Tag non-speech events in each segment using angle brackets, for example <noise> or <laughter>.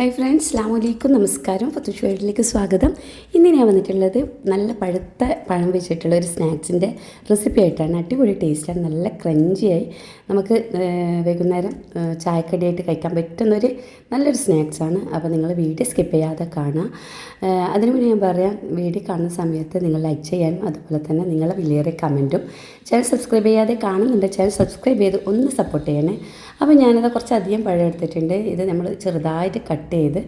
Hi friends അസ്ലാം വലൈക്കും നമസ്കാരം. ഫത്തുഷ് വേൾഡിലേക്ക് സ്വാഗതം. ഇന്ന് ഞാൻ വന്നിട്ടുള്ളത് നല്ല പഴുത്ത പഴം വെച്ചിട്ടുള്ള ഒരു സ്നാക്സിന്റെ റെസിപ്പി ആയിട്ടാണ്. അടിപൊളി ടേസ്റ്റാണ് നല്ല ക്രഞ്ചിയായി നമുക്ക് വൈകുന്നേരം ചായക്കടിയായിട്ട് കഴിക്കാൻ പറ്റുന്നൊരു നല്ലൊരു സ്നാക്സാണ് അപ്പോൾ നിങ്ങൾ വീഡിയോ സ്കിപ്പ് ചെയ്യാതെ കാണുക അതിനു മുന്നേ ഞാൻ പറയാം വീഡിയോ കാണുന്ന സമയത്ത് നിങ്ങൾ ലൈക്ക് ചെയ്യാനും അതുപോലെ തന്നെ നിങ്ങളെ വിലയേറെ കമന്റും ചാനൽ സബ്സ്ക്രൈബ് ചെയ്യാതെ കാണുന്നുണ്ട് ചാനൽ സബ്സ്ക്രൈബ് ചെയ്ത് ഒന്ന് സപ്പോർട്ട് ചെയ്യണേ. അപ്പോൾ ഞാനത് കുറച്ചധികം പഴം എടുത്തിട്ടുണ്ട് ഇത് നമ്മൾ ചെറുതായിട്ട് കട്ട് ചെയ്ത്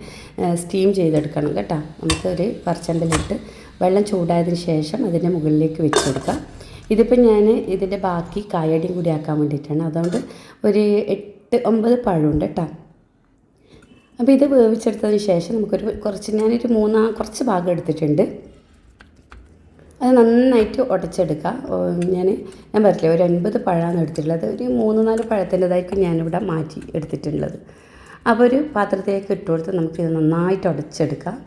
സ്റ്റീം ചെയ്തെടുക്കണം കേട്ടോ. നമുക്ക് ഒരു പറച്ചമ്പലിട്ട് വെള്ളം ചൂടായതിന് ശേഷം അതിന്റെ മുകളിലേക്ക് വെച്ച് കൊടുക്കാം. ഇതിപ്പോൾ ഞാൻ ഇതിന്റെ ബാക്കി കായടിയും കൂടി ആക്കാൻ വേണ്ടിയിട്ടാണ്. അതുകൊണ്ട് ഒരു എട്ട് ഒമ്പത് പഴമുണ്ട് കേട്ടോ. അപ്പോൾ ഇത് വേവിച്ചെടുത്തതിന് ശേഷം നമുക്കൊരു കുറച്ച് ഞാനൊരു മൂന്നാ കുറച്ച് ഭാഗം എടുത്തിട്ടുണ്ട്. അത് നന്നായിട്ട് ഉടച്ചെടുക്കുക. ഞാൻ ഞാൻ പറഞ്ഞില്ലേ ഒരു ഒൻപത് പഴമാണ് എടുത്തിട്ടുള്ളത്. ഒരു മൂന്ന് നാല് പഴത്തിന്റെതായിരിക്കും ഞാനിവിടെ മാറ്റി എടുത്തിട്ടുള്ളത്. അപ്പോൾ ഒരു പാത്രത്തിലേക്ക് ഇട്ട് കൊടുത്ത് നമുക്കിത് നന്നായിട്ട് ഉടച്ചെടുക്കാം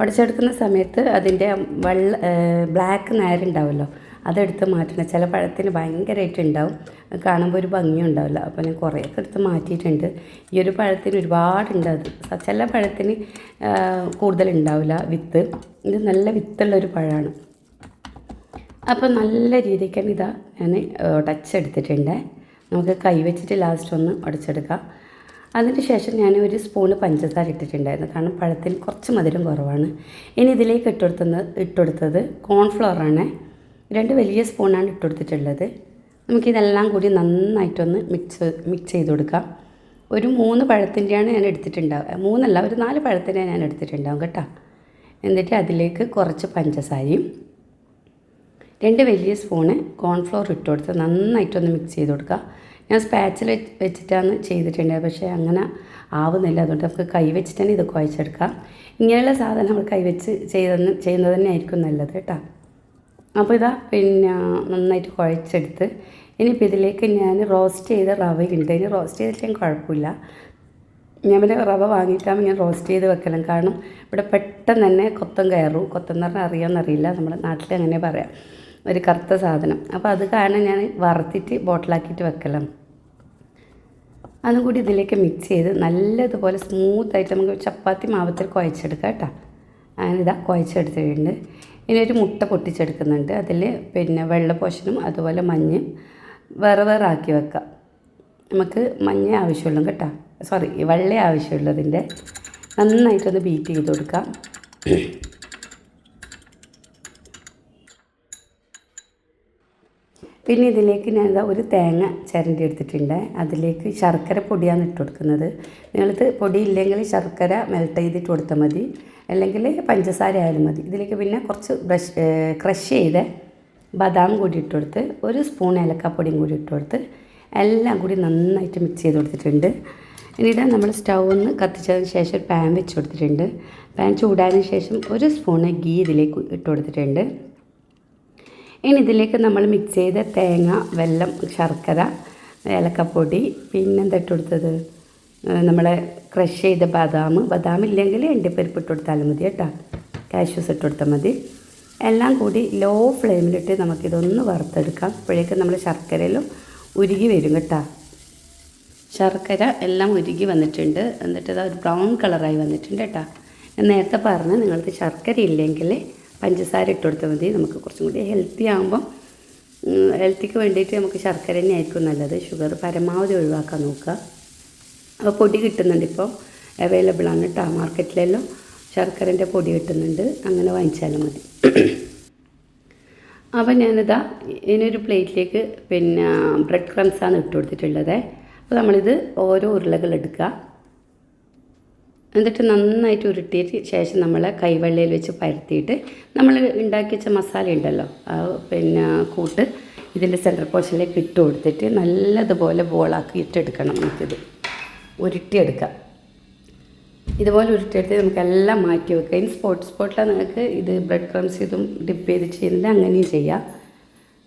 ഉടച്ചെടുക്കുന്ന സമയത്ത് അതിന്റെ വെള്ള ബ്ലാക്ക് നേരുണ്ടാവുമല്ലോ. അതെടുത്ത് മാറ്റണം. ചില പഴത്തിന് ഭയങ്കരമായിട്ട് ഉണ്ടാവും. കാണുമ്പോൾ ഒരു ഭംഗി ഉണ്ടാവില്ല. അപ്പോൾ ഞാൻ കുറേയൊക്കെ എടുത്ത് മാറ്റിയിട്ടുണ്ട്. ഈ ഒരു പഴത്തിന് ഒരുപാടുണ്ട് അത്. ചില പഴത്തിന് കൂടുതൽ കൂടുതലുണ്ടാവില്ല വിത്ത്. ഇത് നല്ല വിത്തുള്ള ഒരു പഴമാണ്. അപ്പോൾ നല്ല രീതിക്കാണ് ഇതാ ഞാൻ ഉടച്ചെടുത്തിട്ടുണ്ട് നമുക്ക് കൈ വെച്ചിട്ട് ലാസ്റ്റ് ഒന്ന് ഉടച്ചെടുക്കാം. അതിന് ശേഷം ഞാൻ ഒരു സ്പൂണ് പഞ്ചസാര ഇട്ടിട്ടുണ്ടായിരുന്നു. കാരണം പഴത്തിൽ കുറച്ച് മധുരം കുറവാണ്. ഇനി ഇതിലേക്ക് ഇട്ടുകൊടുത്തുന്നത് ഇട്ടുകൊടുത്തത് കോൺഫ്ലവറാണ് രണ്ട് വലിയ സ്പൂണാണ് ഇട്ടുകൊടുത്തിട്ടുള്ളത്. നമുക്കിതെല്ലാം കൂടി നന്നായിട്ടൊന്ന് മിക്സ് മിക്സ് ചെയ്ത് കൊടുക്കാം ഒരു മൂന്ന് പഴത്തിന്റെയാണ് ഞാൻ എടുത്തിട്ടുണ്ടാവുക. മൂന്നല്ല ഒരു നാല് പഴത്തിന്റെ ഞാൻ എടുത്തിട്ടുണ്ടാവും കേട്ടോ. എന്നിട്ട് അതിലേക്ക് കുറച്ച് പഞ്ചസാരയും രണ്ട് വലിയ സ്പൂണ് കോൺഫ്ലോർ ഇട്ട് കൊടുത്ത് നന്നായിട്ടൊന്ന് മിക്സ് ചെയ്ത് കൊടുക്കുക ഞാൻ സ്പാച്ചിൽ വെച്ചിട്ടാണ് ചെയ്തിട്ടുണ്ടായത് പക്ഷേ അങ്ങനെ ആവുന്നില്ല. അതുകൊണ്ട് നമുക്ക് കൈ വെച്ചിട്ടാണ് തന്നെ ഇത് കുഴച്ചെടുക്കാം ഇങ്ങനെയുള്ള സാധനം നമ്മൾ കൈ വെച്ച് ചെയ്തെന്ന് ചെയ്യുന്നത് തന്നെ ആയിരിക്കും നല്ലത് കേട്ടോ. അപ്പോൾ ഇതാ പിന്നെ നന്നായിട്ട് കുഴച്ചെടുത്ത്. ഇനിയിപ്പോൾ ഇതിലേക്ക് ഞാൻ റോസ്റ്റ് ചെയ്ത റവ ഉണ്ട് ഇനി റോസ്റ്റ് ചെയ്തിട്ടും കുഴപ്പമില്ല. ഞാൻ പിന്നെ റവ വാങ്ങിയിട്ടാകുമ്പോൾ ഞാൻ റോസ്റ്റ് ചെയ്ത് വെക്കണം. കാരണം ഇവിടെ പെട്ടെന്ന് തന്നെ കൊത്തം കയറും. കൊത്തം എന്ന് പറഞ്ഞാൽ അറിയാമെന്നറിയില്ല നമ്മുടെ നാട്ടിൽ അങ്ങനെ പറയാം. ഒരു കറുത്ത സാധനം. അപ്പോൾ അത് കാരണം ഞാൻ വറുത്തിട്ട് ബോട്ടിലാക്കിയിട്ട് വെക്കലാണ് അതും കൂടി ഇതിലേക്ക് മിക്സ് ചെയ്ത് നല്ലതുപോലെ സ്മൂത്തായിട്ട് നമുക്ക് ചപ്പാത്തി മാവത്തിൽ കുഴച്ചെടുക്കാം കേട്ടോ. അങ്ങനെ ഇതാ കുഴച്ചെടുത്തിട്ടുണ്ട്. ഇനി ഒരു മുട്ട പൊട്ടിച്ചെടുക്കുന്നുണ്ട്. അതിൽ പിന്നെ വെള്ള പോഷനും അതുപോലെ മഞ്ഞ് വേറെ വേറെ ആക്കി വെക്കാം. നമുക്ക് മഞ്ഞ ആവശ്യമുള്ളൂ കേട്ടോ. സോറി വെള്ള ആവശ്യമുള്ളതിന്റെ നന്നായിട്ടൊന്ന് ബീറ്റ് ചെയ്ത് കൊടുക്കാം. പിന്നെ ഇതിലേക്ക് ഞാൻ ഒരു തേങ്ങ ചിരണ്ടി എടുത്തിട്ടുണ്ട്. അതിലേക്ക് ശർക്കര പൊടിയാണ് ഇട്ട് കൊടുക്കുന്നത്. നിങ്ങളിത് പൊടി ഇല്ലെങ്കിൽ ശർക്കര മെൽറ്റ് ചെയ്തിട്ട് കൊടുത്താൽ മതി. അല്ലെങ്കിൽ പഞ്ചസാര ആയാലും മതി. ഇതിലേക്ക് പിന്നെ കുറച്ച് ബ്രഷ് ക്രഷ് ചെയ്ത ബദാം കൂടി ഇട്ട് കൊടുത്ത് ഒരു സ്പൂൺ ഏലക്കാപ്പൊടിയും കൂടി ഇട്ട് കൊടുത്ത് എല്ലാം കൂടി നന്നായിട്ട് മിക്സ് ചെയ്ത് കൊടുത്തിട്ടുണ്ട്. ഇനിയുടെ നമ്മൾ സ്റ്റൗ ഒന്ന് കത്തിച്ചതിന് ശേഷം ഒരു പാൻ വെച്ച് കൊടുത്തിട്ടുണ്ട്. പാൻ ചൂടായതിന് ശേഷം ഒരു സ്പൂണ് ഗീ ഇതിലേക്ക് ഇട്ട് കൊടുത്തിട്ടുണ്ട്. ഇനി ഇതിലേക്ക് നമ്മൾ മിക്സ് ചെയ്ത തേങ്ങ വെല്ലം ശർക്കര ഏലക്കപ്പൊടി പിന്നെന്താ ഇട്ട് കൊടുത്തത്? നമ്മളെ ക്രഷ് ചെയ്ത ബദാം. ബദാം ഇല്ലെങ്കിൽ എണ്ടിപ്പരിപ്പ് ഇട്ട് കൊടുത്താലും മതി കേട്ടോ. കാഷ്യൂസ് ഇട്ട് കൊടുത്താൽ മതി. എല്ലാം കൂടി ലോ ഫ്ലെയിമിലിട്ട് നമുക്കിതൊന്ന് വറുത്തെടുക്കാം. അപ്പോഴേക്കും നമ്മൾ ശർക്കരയിലും ഉരുകി വരും കേട്ടോ. ശർക്കര എല്ലാം ഉരുകി വന്നിട്ടുണ്ട്. എന്നിട്ട് അത് ഒരു ബ്രൗൺ കളറായി വന്നിട്ടുണ്ട് കേട്ടോ. ഞാൻ നേരത്തെ പറഞ്ഞ് നിങ്ങൾക്ക് ശർക്കര ഇല്ലെങ്കിൽ പഞ്ചസാര ഇട്ട് കൊടുത്താൽ മതി. നമുക്ക് കുറച്ചും കൂടി ഹെൽത്തി ആകുമ്പം ഹെൽത്തിക്ക് വേണ്ടിയിട്ട് നമുക്ക് ശർക്കര തന്നെ ആയിരിക്കും നല്ലത്. ഷുഗർ പരമാവധി ഒഴിവാക്കാൻ നോക്കുക. അപ്പോൾ പൊടി കിട്ടുന്നുണ്ട് ഇപ്പോൾ. അവൈലബിൾ ആണ് കേട്ടോ മാർക്കറ്റിലെല്ലാം ശർക്കരന്റെ പൊടി കിട്ടുന്നുണ്ട്. അങ്ങനെ വാങ്ങിച്ചാലും മതി. <coughs> അപ്പോൾ ഞാനിതാ ഇതിനൊരു പ്ലേറ്റിലേക്ക് പിന്നെ ബ്രെഡ് ക്രംസാണ് ഇട്ട് കൊടുത്തിട്ടുള്ളത്. അപ്പോൾ നമ്മളിത് ഓരോ ഉരുളകൾ എടുക്കുക. എന്നിട്ട് നന്നായിട്ട് ഉരുട്ടിയിട്ട് ശേഷം നമ്മൾ കൈവെള്ളയിൽ വെച്ച് പരത്തിയിട്ട് നമ്മൾ ഉണ്ടാക്കി വെച്ച മസാല ഉണ്ടല്ലോ പിന്നെ കൂട്ട് ഇതിന്റെ സെന്റർ പോർഷനിലേക്ക് ഇട്ട് കൊടുത്തിട്ട് നല്ലതുപോലെ ബോളാക്കി ഇട്ടെടുക്കണം നമുക്കിത്. ഉരുട്ടിയെടുക്കാം. ഇതുപോലെ ഉരുട്ടിയെടുത്ത് നമുക്കെല്ലാം മാറ്റി വെക്കുക ഇനി സ്പോട്ട് സ്പോട്ടിലാണ് നിങ്ങൾക്ക് ഇത് ബ്രെഡ് ക്രംസ് ഇതും ഡിപ്പ് ചെയ്ത് ചെയ്യുന്നത് അങ്ങനെയും ചെയ്യാം.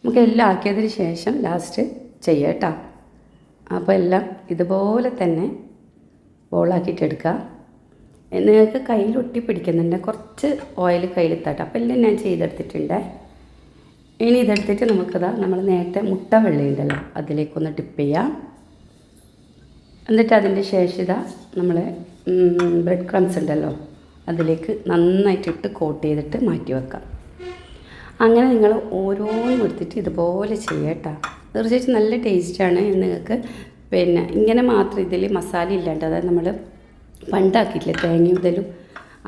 നമുക്ക് എല്ലാം ആക്കിയതിന് ശേഷം ലാസ്റ്റ് ചെയ്യാം കേട്ടോ. അപ്പോൾ എല്ലാം ഇതുപോലെ തന്നെ ബോളാക്കിയിട്ട് എടുക്കുക നിങ്ങൾക്ക് കയ്യിൽ ഒട്ടി പിടിക്കുന്നുണ്ട്. കുറച്ച് ഓയിൽ കയ്യിൽ തട്ടാം അപ്പോൾ എല്ലാം ഞാൻ ചെയ്തെടുത്തിട്ടുണ്ട്. ഇനി ഇതെടുത്തിട്ട് നമുക്കതാ നമ്മൾ നേരത്തെ മുട്ട വെള്ളയുണ്ടല്ലോ അതിലേക്കൊന്ന് ഡിപ്പ് ചെയ്യാം. എന്നിട്ട് അതിന്റെ ശേഷം ഇതാ നമ്മൾ ബ്രെഡ് ക്രംസ് ഉണ്ടല്ലോ. അതിലേക്ക് നന്നായിട്ടിട്ട് കോട്ട് ചെയ്തിട്ട് മാറ്റി വെക്കാം. അങ്ങനെ നിങ്ങൾ ഓരോന്നും എടുത്തിട്ട് ഇതുപോലെ ചെയ്യട്ടോ തീർച്ചയായിട്ടും നല്ല ടേസ്റ്റാണ് നിങ്ങൾക്ക്. പിന്നെ ഇങ്ങനെ മാത്രം ഇതിൽ മസാല ഇല്ലാണ്ട് അതായത് നമ്മൾ പണ്ടാക്കിയിട്ടില്ല തേങ്ങയും ഇതിലും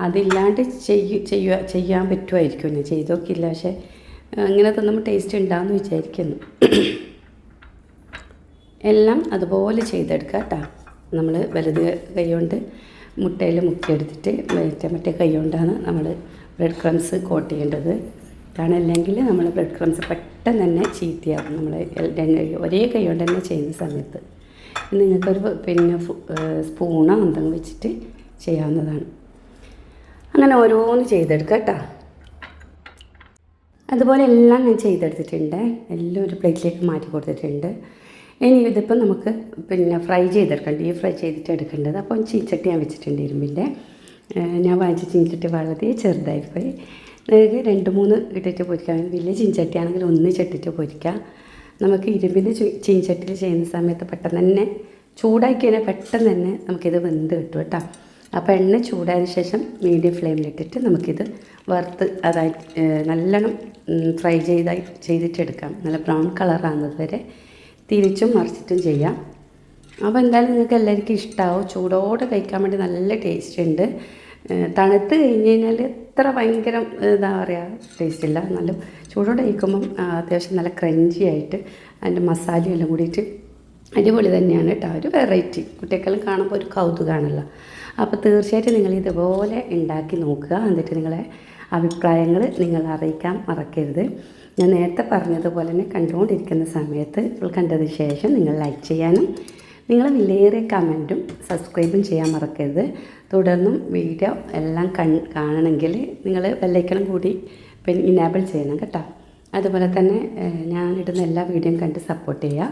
അതില്ലാണ്ട് ചെയ്യ ചെയ്യുക ചെയ്യാൻ പറ്റുമായിരിക്കും. ഞാൻ ചെയ്തോക്കില്ല പക്ഷേ ഇങ്ങനെ തന്നെ ടേസ്റ്റ് ഉണ്ടാകുമെന്ന് വിചാരിക്കുന്നു. എല്ലാം അതുപോലെ ചെയ്തെടുക്കുക കേട്ടോ. നമ്മൾ വലുത് കൈ കൊണ്ട് മുട്ടയിൽ മുക്കിയെടുത്തിട്ട് മറ്റേ മറ്റേ കൈ കൊണ്ടാണ് നമ്മൾ ബ്രെഡ് ക്രംസ് കോട്ട് ചെയ്യേണ്ടത്. കാരണം നമ്മൾ ബ്രെഡ് ക്രംസ് പെട്ടെന്ന് തന്നെ ചീത്തയാകും നമ്മൾ ഒരേ കൈ കൊണ്ട് തന്നെ ചെയ്യുന്ന സമയത്ത്. നിങ്ങൾക്കൊരു പിന്നെ സ്പൂണോ എന്തെങ്കിലും വെച്ചിട്ട് ചെയ്യാവുന്നതാണ്. അങ്ങനെ ഓരോന്ന് ചെയ്തെടുക്കുക കേട്ടോ. അതുപോലെ എല്ലാം ഞാൻ ചെയ്തെടുത്തിട്ടുണ്ട്. എല്ലാം ഒരു പ്ലേറ്റിലേക്ക് മാറ്റി കൊടുത്തിട്ടുണ്ട്. ഇനി ഇതിപ്പോൾ നമുക്ക് പിന്നെ ഫ്രൈ ചെയ്തെടുക്കണം ഡീപ് ഫ്രൈ ചെയ്തിട്ട് എടുക്കേണ്ടത്. അപ്പോൾ ചീച്ചട്ടി ഞാൻ വെച്ചിട്ടുണ്ട് ഇരുമ്പിന്റെ ഞാൻ വാങ്ങിച്ച ചീഞ്ചട്ടി വളരെ ചെറുതായിപ്പോയി. നിങ്ങൾക്ക് രണ്ട് മൂന്ന് ഇട്ടിട്ട് പൊരിക്കാം. വലിയ ചീഞ്ചട്ടി ആണെങ്കിൽ ഒന്ന് ചട്ടിട്ട് പൊരിക്കാം. നമുക്ക് ഇരുമ്പിന്റെ ചീഞ്ചട്ടിൽ ചെയ്യുന്ന സമയത്ത് പെട്ടെന്ന് തന്നെ ചൂടാക്കി കഴിഞ്ഞാൽ പെട്ടെന്ന് തന്നെ നമുക്കിത് വെന്ത് കിട്ടും കേട്ടോ. അപ്പോൾ എണ്ണ ചൂടായതിനു ശേഷം മീഡിയം ഫ്ലെയിമിലിട്ടിട്ട് നമുക്കിത് വറുത്ത് അതായത് നല്ലോണം ഫ്രൈ ചെയ്തായി ചെയ്തിട്ടെടുക്കാം. നല്ല ബ്രൗൺ കളറാകുന്നത് വരെ. തിരിച്ചും മറിച്ചിട്ടും ചെയ്യാം. അപ്പോൾ എന്തായാലും നിങ്ങൾക്ക് എല്ലാവർക്കും ഇഷ്ടമാവും ചൂടോടെ കഴിക്കാൻ വേണ്ടി നല്ല ടേസ്റ്റ് ഉണ്ട്. തണുത്ത് കഴിഞ്ഞ് കഴിഞ്ഞാൽ എത്ര ഭയങ്കര എന്താ പറയുക ടേസ്റ്റ് ഇല്ല. നല്ല ചൂടോടെ കഴിക്കുമ്പം അത്യാവശ്യം നല്ല ക്രഞ്ചി ആയിട്ട് അതിന്റെ മസാലയും എല്ലാം കൂടിയിട്ട് അടിപൊളി തന്നെയാണ് കേട്ടോ. ഒരു വെറൈറ്റി കുട്ടികളെല്ലാം കാണുമ്പോൾ ഒരു കൗതുകമാണല്ലോ അപ്പോൾ തീർച്ചയായിട്ടും നിങ്ങൾ ഇതുപോലെ ഉണ്ടാക്കി നോക്കുക. എന്നിട്ട് നിങ്ങളെ അഭിപ്രായങ്ങൾ നിങ്ങൾ അറിയിക്കാൻ മറക്കരുത്. ഞാൻ നേരത്തെ പറഞ്ഞതുപോലെ തന്നെ കണ്ടുകൊണ്ടിരിക്കുന്ന സമയത്ത് കണ്ടതിന് ശേഷം നിങ്ങൾ ലൈക്ക് ചെയ്യാനും നിങ്ങൾ വിലയേറിയ കമന്റും സബ്സ്ക്രൈബും ചെയ്യാൻ മറക്കരുത്. തുടർന്നും വീഡിയോ എല്ലാം കൺ കാണണമെങ്കിൽ നിങ്ങൾ ബെല്ലൈക്കണം കൂടി പിന്നെ ഇനാബിൾ ചെയ്യണം കേട്ടോ. അതുപോലെ തന്നെ ഞാൻ ഇടുന്ന എല്ലാ വീഡിയോയും കണ്ട് സപ്പോർട്ട് ചെയ്യുക.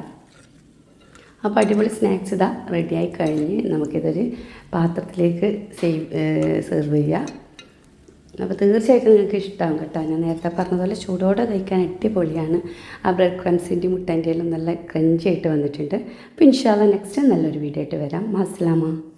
അപ്പോൾ അടിപൊളി സ്നാക്സ് ഇതാ റെഡിയായി കഴിഞ്ഞ് നമുക്കിതൊരു പാത്രത്തിലേക്ക് സേവ് സെർവ് ചെയ്യാം അപ്പോൾ തീർച്ചയായിട്ടും നിങ്ങൾക്ക് ഇഷ്ടമാകും കേട്ടോ. ഞാൻ നേരത്തെ പറഞ്ഞതുപോലെ ചൂടോടെ കഴിക്കാൻ അടിപൊളിയാണ്. ആ ബ്രെഡ് ക്രംസിന്റെയും എല്ലാം നല്ല ക്രഞ്ചി ആയിട്ട് വന്നിട്ടുണ്ട്. അപ്പോൾ ഇൻഷാല്ല നെക്സ്റ്റ് നല്ലൊരു വീഡിയോ ആയിട്ട് വരാം. അസ്സലാമ